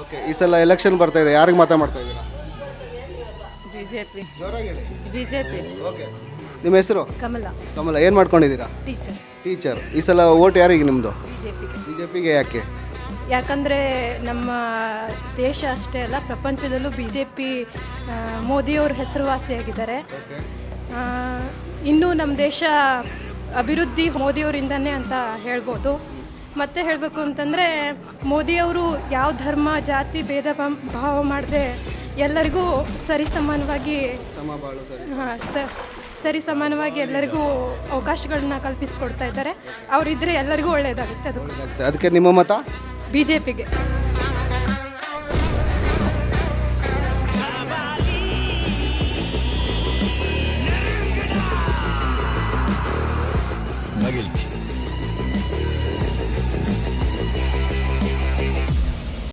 Okay ಈ ಸಲ election ಬರ್ತಾ ಇದೆ. ಯಾರಿಗೆ ಮತ ಮಾಡ್ತಾ ಇದ್ದೀರಾ? ಬಿ ಜೆ ಜೋರಾಗಿ ಹೇಳಿ ಬಿ ಓಕೆ ನಿಮ್ಮ ಹೆಸರು? ಕಮಲ. ಕಮಲ ಏನು ಮಾಡ್ಕೊಂಡಿದ್ದೀರಾ? ಟೀಚರ್. ಟೀಚರ್. ಈ ಸಲ ಓಟ್ ಯಾರಿಗೆ ನಿಮ್ಮದು ಬಿಜೆಪಿಗೆ. ಬಿ ಜೆ ಪಿಗೆ ಯಾಕೆ? ಯಾಕಂದರೆ ನಮ್ಮ ದೇಶ ಅಷ್ಟೇ ಅಲ್ಲ ಪ್ರಪಂಚದಲ್ಲೂ ಬಿ ಜೆ ಪಿ ಮೋದಿಯವರು ಹೆಸರುವಾಸಿಯಾಗಿದ್ದಾರೆ ಆ, ಇನ್ನೂ ನಮ್ಮ ದೇಶ ಅಭಿವೃದ್ಧಿ ಮೋದಿಯವರಿಂದನೇ ಅಂತ ಹೇಳ್ಬೋದು. ಮತ್ತೆ ಹೇಳಬೇಕು ಅಂತಂದರೆ ಮೋದಿಯವರು ಯಾವ ಧರ್ಮ ಜಾತಿ ಭೇದ ಭಾವ ಮಾಡದೆ ಎಲ್ಲರಿಗೂ ಸರಿ ಸಮಾನವಾಗಿ ಹಾಂ ಸರ್ ಸರಿ ಸಮಾನವಾಗಿ ಎಲ್ಲರಿಗೂ ಅವಕಾಶಗಳನ್ನ ಕಲ್ಪಿಸಿಕೊಡ್ತಾ ಇದ್ದಾರೆ. ಅವರಿದ್ದರೆ ಎಲ್ಲರಿಗೂ ಒಳ್ಳೆಯದಾಗುತ್ತೆ ಅದು. ಅದಕ್ಕೆ ನಿಮ್ಮ ಮತ? ಬಿ ಜೆ ಪಿಗೆ